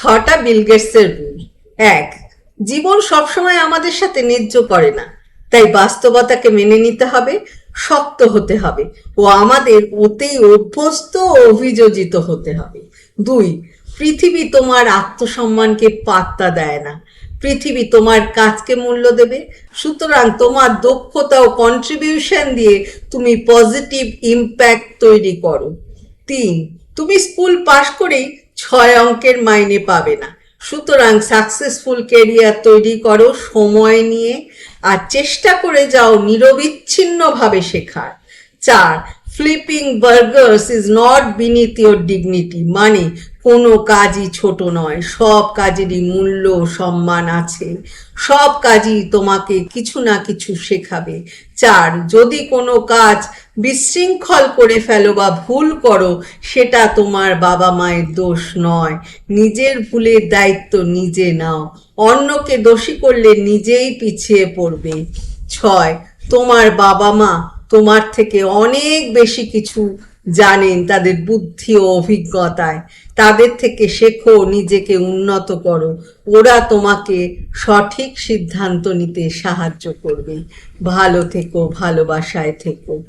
ছটা বিলগেটসের রুল এক, জীবন সবসময় আমাদের সাথে ন্যায্য করে না। তাই বাস্তবতাকে মেনে নিতে হবে, শক্ত হতে হবে ও আমাদের ওতেই অভ্যস্ত ও অভিযোজিত হতে হবে। দুই, পৃথিবী তোমার আত্মসম্মানকে পাত্তা দেয় না। পৃথিবী তোমার কাজকে মূল্য দেবে। সুতরাং তোমার দক্ষতা ও কন্ট্রিবিউশন দিয়ে তুমি পজিটিভ ইম্প্যাক্ট তৈরি করো। তিন, তুমি স্কুল পাশ করেই ছয় অঙ্কের মাইনে পাবে না। সুতরাং সাকসেসফুল কেরিয়ার তৈরি করো, সময় নিয়ে, আর চেষ্টা করে যাও নিরবিচ্ছিন্নভাবে শেখার। চার flipping burgers is not beneath your dignity মানে কোনো কাজই ছোট নয়, সব কাজেরই মূল্য, সম্মান আছে। সব কাজই তোমাকে কিছু না কিছু শেখাবে। চার, যদি কোনো কাজ বিশৃঙ্খল করে ফেলো বা ভুল করো, সেটা তোমার বাবা মায়ের দোষ নয়। নিজের ভুলের দায়িত্ব নিজে নাও। অন্যকে দোষী করলে নিজেই পিছিয়ে পড়বে। ছয়, তোমার বাবা মা তোমার থেকে অনেক বেশি কিছু জানেন তাদের বুদ্ধি ও অভিজ্ঞতায়। তাদের থেকে শেখো, নিজেকে উন্নত করো। ওরা তোমাকে সঠিক সিদ্ধান্ত নিতে সাহায্য করবে। ভালো থেকো, ভালোবাসায় থেকো।